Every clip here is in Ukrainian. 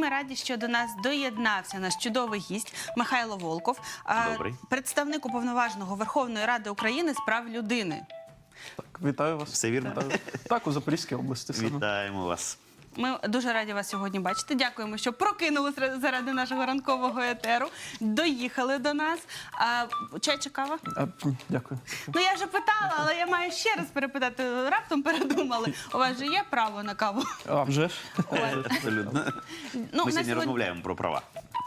Ми раді, що до нас доєднався наш чудовий гість Михайло Волков, а, Добрий. представник уповноваженого Верховної Ради України з прав людини. Так, вітаю вас. Все вірно? Так, у Запорізькій області саме. Вітаємо вас. Ми дуже раді вас сьогодні бачити. Дякуємо, що прокинули заради нашого ранкового етеру. Доїхали до нас. А, чай чи кава? А, дякую. Ну я вже питала, але я маю ще раз перепитати. Раптом передумали. У вас же є право на каву? А вже ж. Абсолютно. Ну, Ми сьогодні розмовляємо про права.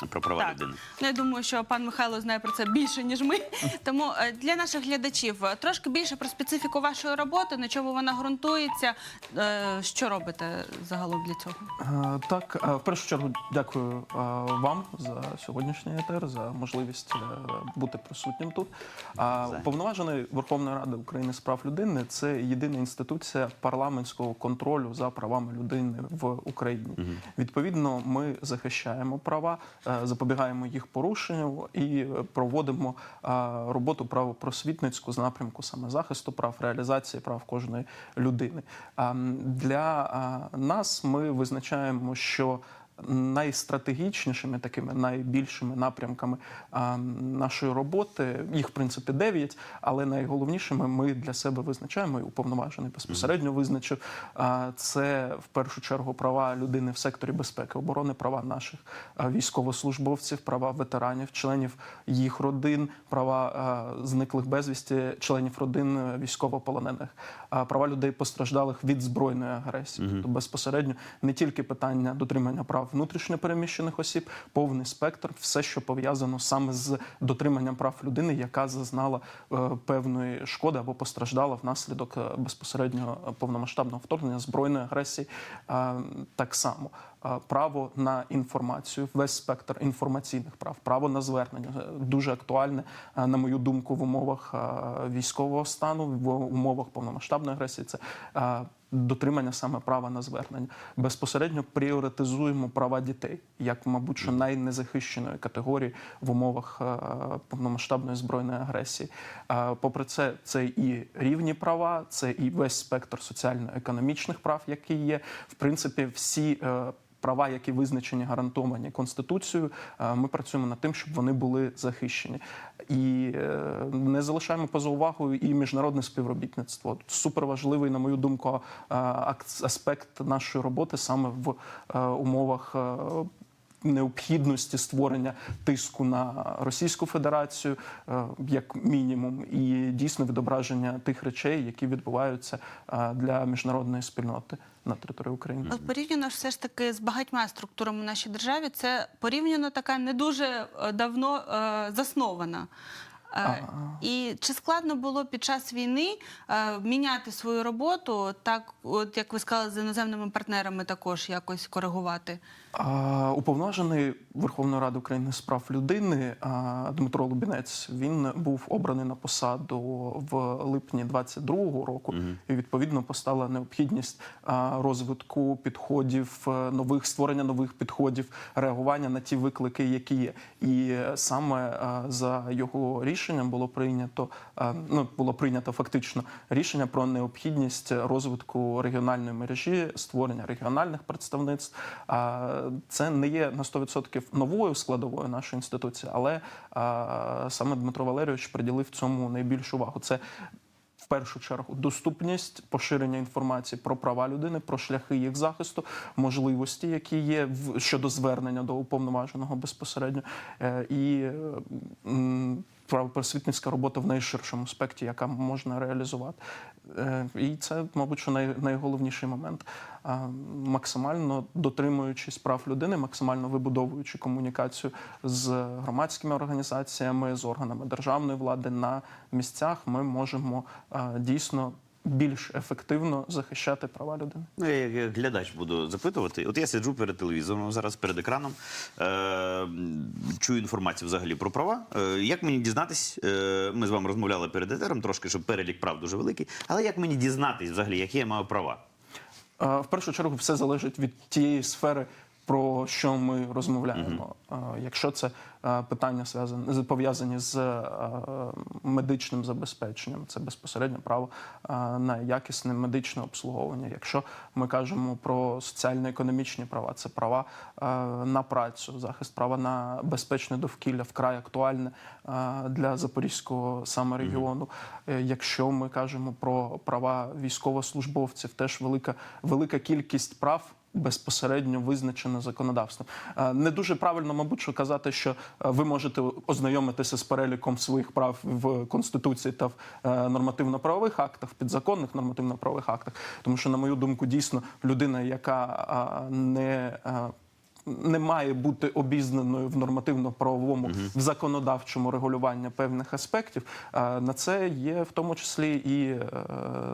Про права Так. людини. Ну, я думаю, що пан Михайло знає про це більше, ніж ми. Тому е, для наших глядачів е, трошки більше про специфіку вашої роботи, на чому вона ґрунтується. Е, Що робите загалом для цього? Е, Так, е, в першу чергу дякую е, вам за сьогоднішній етер, за можливість бути присутнім тут. Уповноважений Верховної Ради України з прав людини це єдина інституція парламентського контролю за правами людини в Україні. Відповідно, ми захищаємо права, запобігаємо їх порушенню і проводимо роботу правопросвітницьку з напрямку саме захисту прав, реалізації прав кожної людини. Для нас ми визначаємо, що найстратегічнішими такими найбільшими напрямками нашої роботи їх в принципі дев'ять, але найголовнішими ми для себе визначаємо і уповноважений безпосередньо визначив. Це в першу чергу права людини в секторі безпеки, оборони, права наших військовослужбовців, права ветеранів, членів їх родин, права зниклих безвісті, членів родин е, військовополонених, права людей постраждалих від збройної агресії. Тобто безпосередньо не тільки питання дотримання прав внутрішньопереміщених осіб, повний спектр, все, що пов'язано саме з дотриманням прав людини, яка зазнала е, певної шкоди або постраждала внаслідок е, безпосереднього повномасштабного вторгнення збройної агресії. Е, так само право на інформацію, весь спектр інформаційних прав, право на звернення дуже актуальне, на мою думку, в умовах військового стану, в умовах повномасштабної агресії. Це дотримання саме права на звернення. Безпосередньо пріоритизуємо права дітей, як, мабуть, що найнезахищеної категорії в умовах е, повномасштабної збройної агресії. Е, Попри це, це і рівні права, це і весь спектр соціально-економічних прав, які є. В принципі, всі. Права, які визначені, гарантовані конституцією, е, ми працюємо над тим, щоб вони були захищені, і е, не залишаємо поза увагою і міжнародне співробітництво. Суперважливий, на мою думку, аспект нашої роботи саме в е, умовах. Необхідності створення тиску на Російську Федерацію е, як мінімум, і дійсно відображення тих речей, які відбуваються е, для міжнародної спільноти на території України. Порівняно все ж таки з багатьма структурами в нашій державі, це порівняно така не дуже е, давно заснована. Е, І чи складно було під час війни е, міняти свою роботу, так от як ви сказали, з іноземними партнерами також якось коригувати? Уповноважений Верховної Ради України з прав людини Дмитро Лубінець він був обраний на посаду в липні 22-го року, і відповідно постала необхідність розвитку підходів е, нових створення нових підходів, реагування на ті виклики, які є. І саме за його рішенням було прийнято ну було прийнято фактично рішення про необхідність розвитку регіональної мережі, створення регіональних представництв. Це не є на 100% новою складовою нашої інституції, але саме Дмитро Валерійович приділив цьому найбільшу увагу. Це в першу чергу доступність поширення інформації про права людини, про шляхи їх захисту, можливості, які є щодо звернення до уповноваженого безпосередньо, е, і е, правопросвітницька робота в найширшому спектрі, яка можна реалізувати. Е, І це, мабуть, що най, найголовніший момент. Максимально дотримуючись прав людини, максимально вибудовуючи комунікацію з громадськими організаціями, з органами державної влади на місцях, ми можемо дійсно більш ефективно захищати права людини. Ну, я як глядач буду запитувати. От я сиджу перед телевізором, зараз перед екраном, е, чую інформацію взагалі про права. Е, як мені дізнатись, е, ми з вами розмовляли перед етером трошки, щоб перелік прав дуже великий, але як мені дізнатись взагалі, які я маю права? Е, В першу чергу все залежить від тієї сфери про що ми розмовляємо. Е, Якщо це питання зв'язані з- пов'язані з медичним забезпеченням, це безпосередньо право на якісне медичне обслуговування. Якщо ми кажемо про соціально-економічні права, це права на працю, захист права на безпечне довкілля вкрай актуальне для запорізького саме регіону. Е, Якщо ми кажемо про права військовослужбовців, теж велика велика кількість прав. Безпосередньо визначено законодавством. Е, Не дуже правильно, мабуть, що казати, що е, ви можете ознайомитися з переліком своїх прав в конституції та в е, нормативно-правових актах, підзаконних нормативно-правових актах, тому що, на мою думку, дійсно людина, яка не не має бути обізнаною в нормативно-правовому в законодавчому регулюванні певних аспектів. Е, На це є в тому числі і е,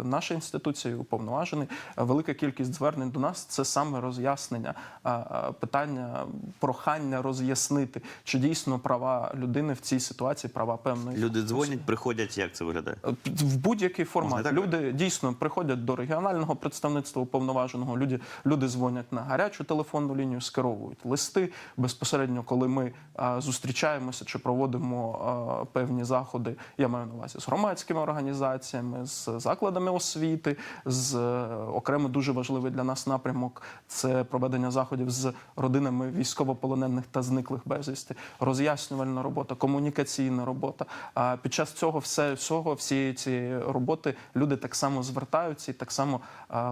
наша інституція, і уповноважений. Е, Велика кількість звернень до нас це саме роз'яснення е, е, питання, прохання роз'яснити, чи дійсно права людини в цій ситуації, права певної Люди дзвонять, приходять. Як це виглядає? в будь-який формат. Люди дійсно приходять до регіонального представництва уповноваженого. Люди, люди дзвонять на гарячу телефонну лінію, скеровують листи безпосередньо, коли ми а, зустрічаємося чи проводимо а, певні заходи. Я маю на увазі з громадськими організаціями, з закладами освіти, з е, окремо дуже важливий для нас напрямок це проведення заходів з родинами військовополонених та зниклих безвісти, роз'яснювальна робота, комунікаційна робота. А під час цього все всього всієї цієї роботи люди так само звертаються, і так само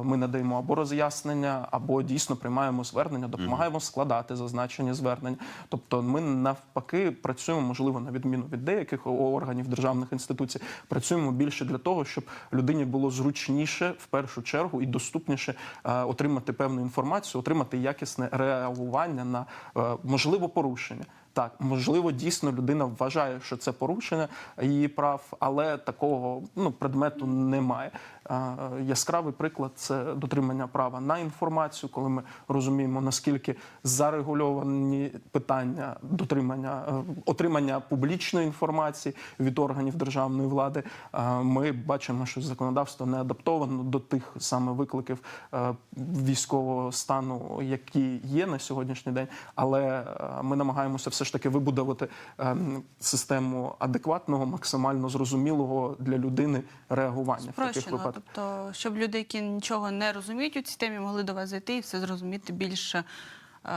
ми надаємо або роз'яснення, або дійсно приймаємо звернення, допомагаємо складати зазначені звернення. Тобто, ми навпаки працюємо, можливо, на відміну від деяких органів державних інституцій, працюємо більше для того, щоб людині було зручніше в першу чергу і доступніше е, отримати певну інформацію, отримати якісне реагування на е, можливо порушення. Так, можливо, дійсно людина вважає, що це порушення її прав, але такого ну, предмету немає. Е, Яскравий приклад це дотримання права на інформацію, коли ми розуміємо, наскільки зарегульовані питання дотримання е, отримання публічної інформації від органів державної влади. Е, Ми бачимо, що законодавство не адаптовано до тих саме викликів військового стану, які є на сьогоднішній день. Але ми намагаємося все ж таки вибудувати ем, систему адекватного, максимально зрозумілого для людини реагування в таких випадках. Тобто, щоб люди, які нічого не розуміють у цій темі, могли до вас зайти і все зрозуміти більш е,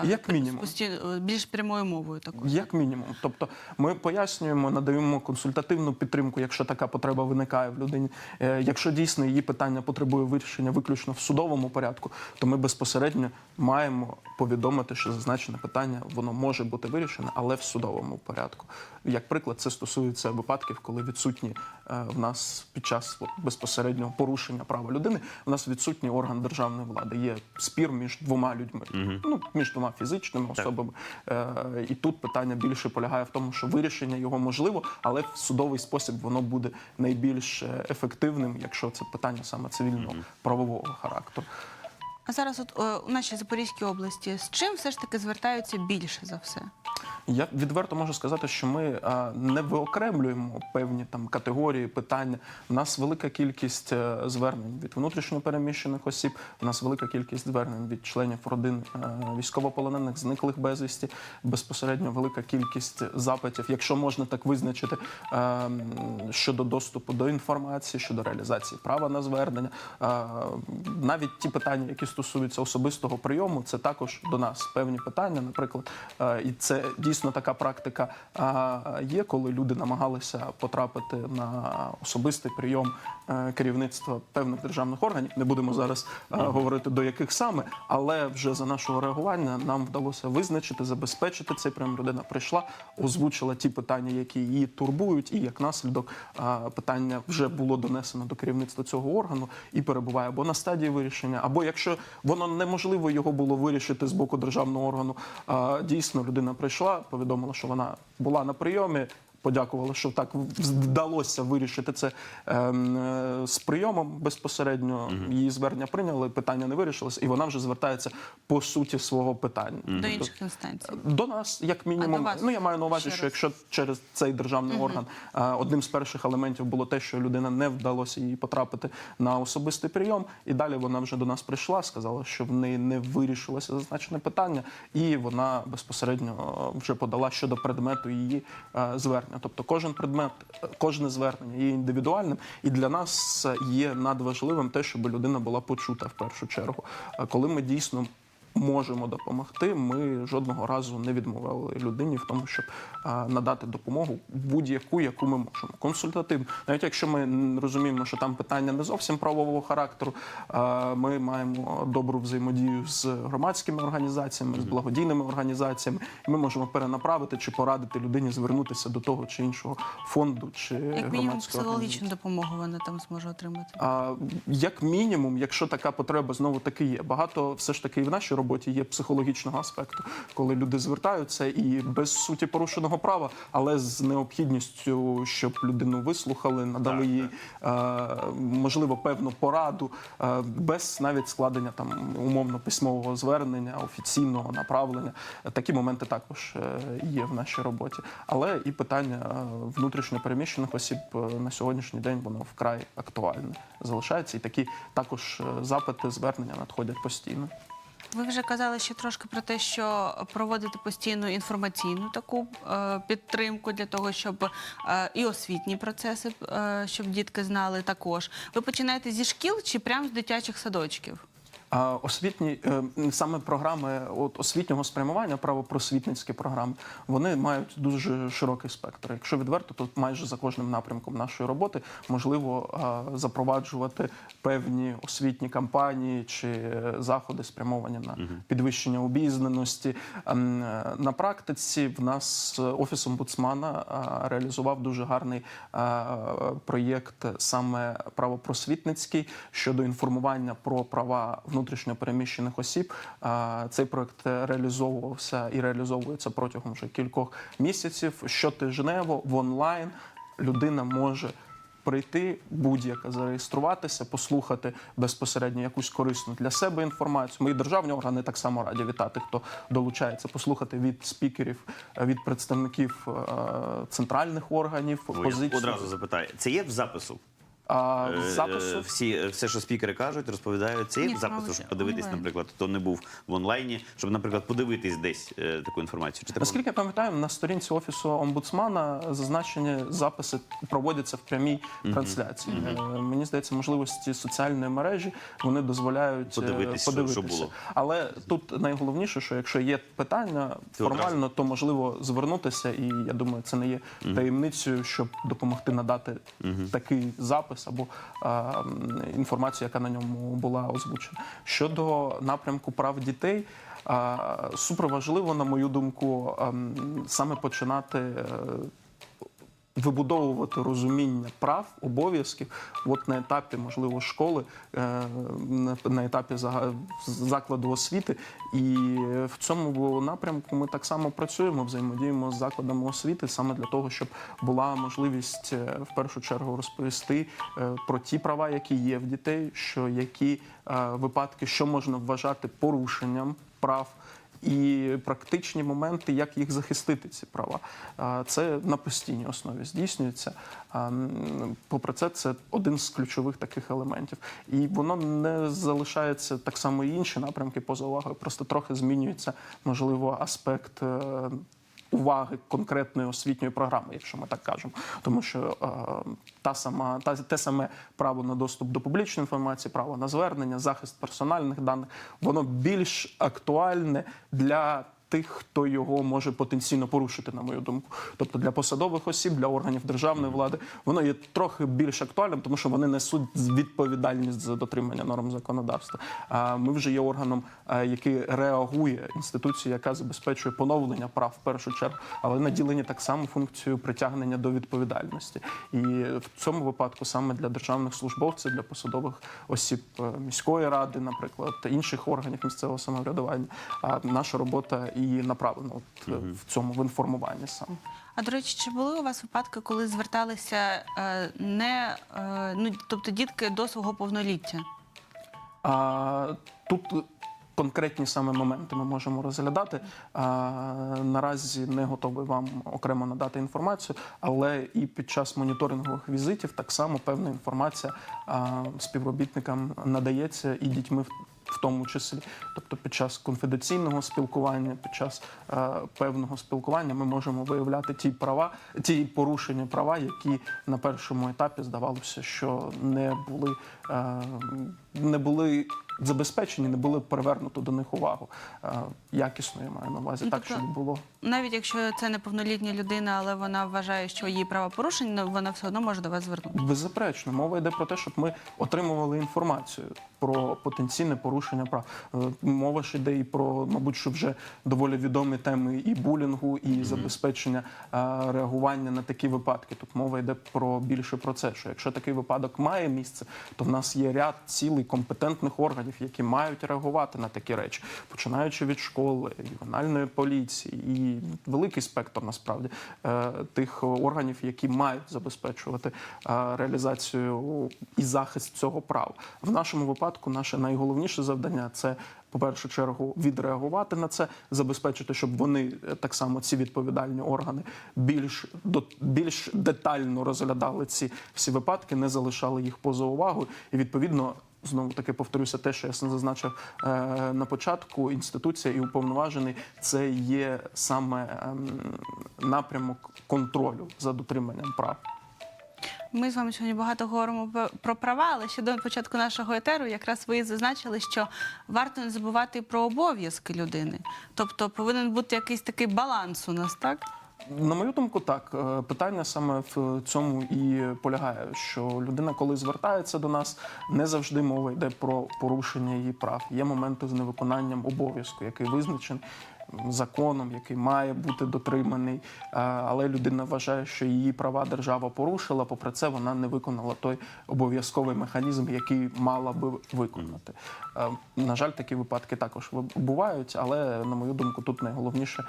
Як мінімум. е, більш прямою мовою також. Як мінімум, тобто ми пояснюємо, надаємо консультативну підтримку, якщо така потреба виникає в людині. Е, Якщо дійсно її питання потребує вирішення виключно в судовому порядку, то ми безпосередньо маємо повідомити, що зазначене питання воно може бути вирішене, але в судовому порядку. Як приклад, це стосується випадків, коли відсутні е, в нас під час безпосереднього порушення права людини, у нас відсутній орган державної влади. Є спір між двома людьми, ну між двома фізичними особами. Е, і тут питання більше полягає в тому, що вирішення його можливо, але в судовий спосіб воно буде найбільш е, ефективним, якщо це питання саме цивільного правового характеру. А зараз, от е, у нашій Запорізькій області, з чим все ж таки звертаються більше за все? Я відверто можу сказати, що ми а, не виокремлюємо певні там категорії питання. У нас велика кількість е, звернень від внутрішньопереміщених осіб. У нас велика кількість звернень від членів родин е, військовополонених, зниклих безвісті. Безпосередньо велика кількість запитів, якщо можна так визначити, е, щодо доступу до інформації, щодо реалізації права на звернення. Е, Навіть ті питання, які стосуються особистого прийому, це також до нас певні питання, наприклад, Е, і це дійсно така практика є, коли люди намагалися потрапити на особистий прийом е, керівництва певних державних органів. Не будемо зараз е, говорити до яких саме, але вже за нашого реагування нам вдалося визначити, забезпечити цей прийом. Людина прийшла, озвучила ті питання, які її турбують, і як наслідок питання вже було донесено до керівництва цього органу і перебуває або на стадії вирішення, або якщо воно неможливо його було вирішити з боку державного органу, а, дійсно людина прийшла, повідомила, що вона була на прийомі. Подякували, що так вдалося вирішити це ем, е, з прийомом безпосередньо. Її звернення прийняли, питання не вирішилось, і вона вже звертається по суті свого питання. До інших інстанцій. До нас, як мінімум, вас? ну я маю на увазі, що раз. якщо через цей державний орган а, одним з перших елементів було те, що людина не вдалося їй потрапити на особистий прийом, і далі вона вже до нас прийшла, сказала, що в неї не вирішилося зазначене питання, і вона безпосередньо вже подала щодо предмету її а, звернення. Тобто, кожен предмет, кожне звернення є індивідуальним, і для нас є надважливим те, щоб людина була почута в першу чергу. Коли ми дійсно можемо допомогти. Ми жодного разу не відмовляли людині в тому, щоб надати допомогу будь-яку, яку ми можемо. Консультативно, навіть якщо ми розуміємо, що там питання не зовсім правового характеру, ми маємо добру взаємодію з громадськими організаціями, з благодійними організаціями. І ми можемо перенаправити чи порадити людині звернутися до того чи іншого фонду чи Як мінімум психологічну допомогу вона там зможе отримати. Як мінімум, якщо така потреба знову таки є, багато все ж таки і в нашій роботі є психологічного аспекту, коли люди звертаються і без суті порушеного права, але з необхідністю, щоб людину вислухали, надали їй е, можливо певну пораду, е, без навіть складення там умовно письмового звернення, офіційного направлення. Такі моменти також е, є в нашій роботі. Але і питання внутрішньо переміщених осіб на сьогоднішній день воно вкрай актуальне залишається, і такі також запити, звернення надходять постійно. Ви вже казали ще трошки про те, що проводити постійну інформаційну таку е, підтримку для того, щоб е, і освітні процеси, е, щоб дітки знали також. Ви починаєте зі шкіл чи прямо з дитячих садочків? Освітні е, саме програми от, освітнього спрямування, правопросвітницькі програми, вони мають дуже широкий спектр. Якщо відверто, то майже за кожним напрямком нашої роботи можливо запроваджувати певні освітні кампанії чи е, заходи, спрямовані на підвищення обізнаності. Ем, е, На практиці в нас е, офіс омбудсмана реалізував дуже гарний проєкт саме правопросвітницький щодо інформування про права внутрішньо переміщених осіб. Цей проєкт реалізовувався і реалізовується протягом вже кількох місяців. Щотижнево в онлайн людина може. Прийти будь-яка зареєструватися, послухати безпосередньо якусь корисну для себе інформацію. Мої державні органи так само раді вітати, хто долучається, послухати від спікерів, від представників е, центральних органів, позицію. Одразу запитаю. Це є в запису? А, Е, е, запису Всі, е, все, що спікери кажуть, розповідають, це Ні, мабуть, щоб подивитись, онлайн. наприклад, хто не був в онлайні, щоб, наприклад, подивитись десь е, таку інформацію. Чи? Наскільки я пам'ятаю, на сторінці офісу омбудсмана зазначені записи проводяться в прямій трансляції. Е, Мені здається, можливості соціальної мережі вони дозволяють е, Подивитись, що- подивитися. що було. Але тут найголовніше, що якщо є питання Ти формально, то можливо звернутися, і я думаю, це не є таємницею, щоб допомогти надати такий запис або е, інформацію, яка на ньому була озвучена. Щодо напрямку прав дітей. а, Супер важливо, на мою думку, ем, саме починати е, вибудовувати розуміння прав, обов'язків от на етапі, можливо, школи, е, на- етапі закладу освіти. І в цьому напрямку ми так само працюємо, взаємодіємо з закладами освіти саме для того, щоб була можливість е, в першу чергу розповісти е, про ті права, які є в дітей, що які випадки, що можна вважати порушенням прав і практичні моменти, як їх захистити, ці права. Це на постійній основі здійснюється. Попри це, це один з ключових таких елементів. І воно не залишається так само і інші напрямки поза увагою. Просто трохи змінюється, можливо, аспект. Уваги конкретної освітньої програми, якщо ми так кажемо, тому що е, та сама та те саме право на доступ до публічної інформації, право на звернення, захист персональних даних, воно більш актуальне для тих, хто його може потенційно порушити, на мою думку. Тобто для посадових осіб, для органів державної влади, воно є трохи більш актуальним, тому що вони несуть відповідальність за дотримання норм законодавства. А ми вже є органом, е, який реагує інституцією, яка забезпечує поновлення прав в першу чергу, але наділені так само функцією притягнення до відповідальності. І в цьому випадку саме для державних службовців, для посадових осіб е, міської ради, наприклад, та інших органів місцевого самоврядування, а наша робота і направлена от, е, в цьому в інформуванні саме. А А до речі, чи були у вас випадки, коли зверталися е, не е, ну, тобто дітки до свого повноліття? А, тут конкретні саме моменти ми можемо розглядати. А, наразі не готовий вам окремо надати інформацію, але і під час моніторингових візитів так само певна інформація а, співробітникам надається і дітьми. В- тому числі, тобто під час конфіденційного спілкування, під час е, певного спілкування ми можемо виявляти ті права, ті порушення права, які на першому етапі здавалося, що не були, е, не були забезпечені, не були привернуто до них увагу. Е, якісно я маю на увазі, Ну, так тобто- щоб було. Навіть якщо це неповнолітня людина, але вона вважає, що її права порушені, ну, вона все одно може до вас звернутися. Беззаперечно, мова йде про те, щоб ми отримували інформацію про потенційне порушення прав. Е, Мова ж йде і про, мабуть, що вже доволі відомі теми і булінгу, і забезпечення е, реагування на такі випадки. Тут мова йде про більше про це. Що якщо такий випадок має місце, то в нас є ряд цілий компетентних органів, які мають реагувати на такі речі, починаючи від школи, ювенальної поліції і великий спектр насправді е, тих органів, які мають забезпечувати е, реалізацію і захист цього права. В нашому випадку наше найголовніше завдання це. По першу чергу відреагувати на це, забезпечити, щоб вони е, так само ці відповідальні органи більш до більш детально розглядали ці всі випадки, не залишали їх поза увагою, і відповідно знову таки повторюся, те, що я зазначив е, на початку. Інституція і уповноважений це є саме ем, напрямок контролю за дотриманням прав. Ми з вами сьогодні багато говоримо про права, але ще до початку нашого етеру якраз ви зазначили, що варто не забувати про обов'язки людини. Тобто повинен бути якийсь такий баланс у нас, так? На мою думку, так Е, питання саме в цьому і полягає, що людина, коли звертається до нас, не завжди мова йде про порушення її прав. Є моменти з невиконанням обов'язку, який визначений законом, який має бути дотриманий. Е, Але людина вважає, що її права держава порушила. Попри це, вона не виконала той обов'язковий механізм, який мала би виконати. Е, На жаль, такі випадки також бувають, але на мою думку, тут найголовніше.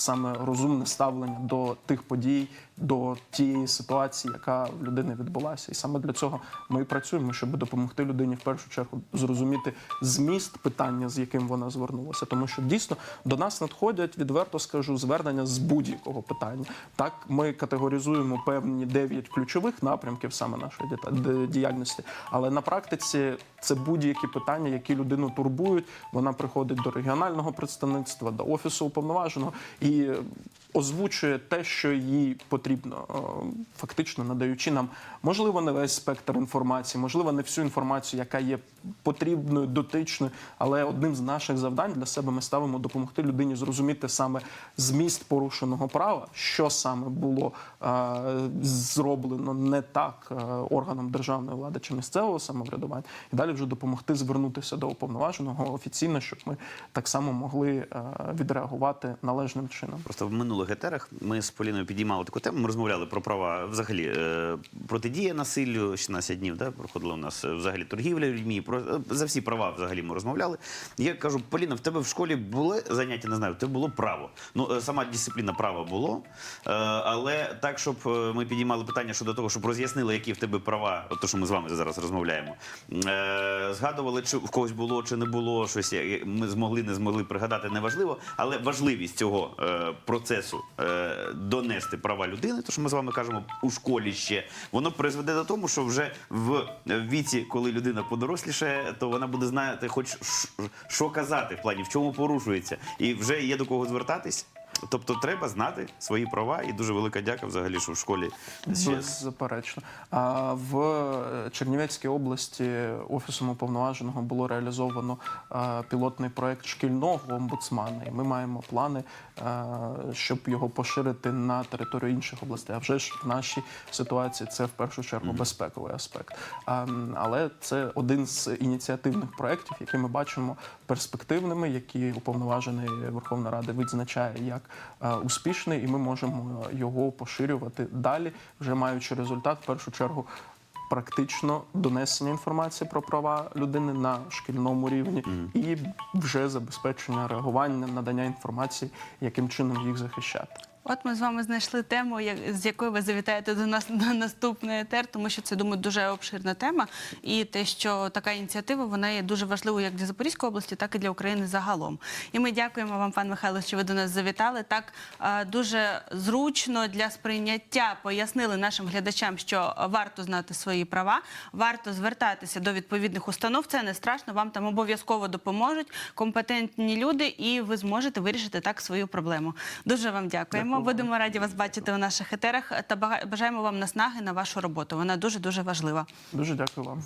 Саме розумне ставлення до тих подій, до тієї ситуації, яка в людини відбулася. І саме для цього ми і працюємо, щоб допомогти людині в першу чергу зрозуміти зміст питання, з яким вона звернулася. Тому що дійсно до нас надходять, відверто скажу, звернення з будь-якого питання. Так, ми категоризуємо певні дев'ять ключових напрямків саме нашої діяльності, але на практиці це будь-які питання, які людину турбують. Вона приходить до регіонального представництва, до офісу уповноваженого і озвучує те, що їй потрібно, е, фактично надаючи нам, можливо, не весь спектр інформації, можливо, не всю інформацію, яка є потрібною, дотичною, але одним з наших завдань для себе ми ставимо допомогти людині зрозуміти саме зміст порушеного права, що саме було е, зроблено не так е, органом державної влади чи місцевого самоврядування, і далі вже допомогти звернутися до уповноваженого офіційно, щоб ми так само могли е, відреагувати належним чином. Просто в минулих етерах ми з Поліною підіймали таку тему. Ми розмовляли про права взагалі протидія насиллю 16 днів. Да, проходила у нас взагалі торгівля людьми. Про е, за всі права взагалі ми розмовляли. Я кажу, Поліна, в тебе в школі були заняття, не знаю, в тебе було право. Ну е, сама дисципліна права було, е, але так, щоб ми підіймали питання щодо того, щоб роз'яснили, які в тебе права, то, що ми з вами зараз розмовляємо. Згадували, чи в когось було чи не було щось. Ми змогли, не змогли пригадати, неважливо, але важливість цього процесу донести права людини, то що ми з вами кажемо у школі ще, воно призведе до того, що вже в віці, коли людина подоросліше, то вона буде знати, хоч що казати в плані, в чому порушується, і вже є до кого звертатись. Тобто треба знати свої права, і дуже велика дяка взагалі, що в школі ще Беззаперечно. А в е, Чернівецькій області офісом уповноваженого було реалізовано е, пілотний проект шкільного омбудсмана. І ми маємо плани, е, щоб його поширити на територію інших областей. А вже ж в нашій ситуації це в першу чергу безпековий аспект. Але це один з ініціативних проєктів, які ми бачимо перспективними, які уповноважений Верховної Ради відзначає як успішний, і ми можемо його поширювати далі, вже маючи результат в першу чергу. Практично донесення інформації про права людини на шкільному рівні і вже забезпечення реагування, надання інформації, яким чином їх захищати. От ми з вами знайшли тему, з якою ви завітаєте до нас на наступний етер, тому що це думаю дуже обширна тема. І те, що така ініціатива вона є дуже важливою як для Запорізької області, так і для України загалом. І ми дякуємо вам, пан Михайло, що ви до нас завітали. Так дуже зручно для сприйняття пояснили нашим глядачам, що варто знати свої права, варто звертатися до відповідних установ. Це не страшно. Вам там обов'язково допоможуть компетентні люди, і ви зможете вирішити так свою проблему. Дуже вам дякуємо. Вам. Будемо раді вас бачити у наших етерах та бажаємо вам наснаги на вашу роботу. Вона дуже дуже важлива. Дуже дякую вам.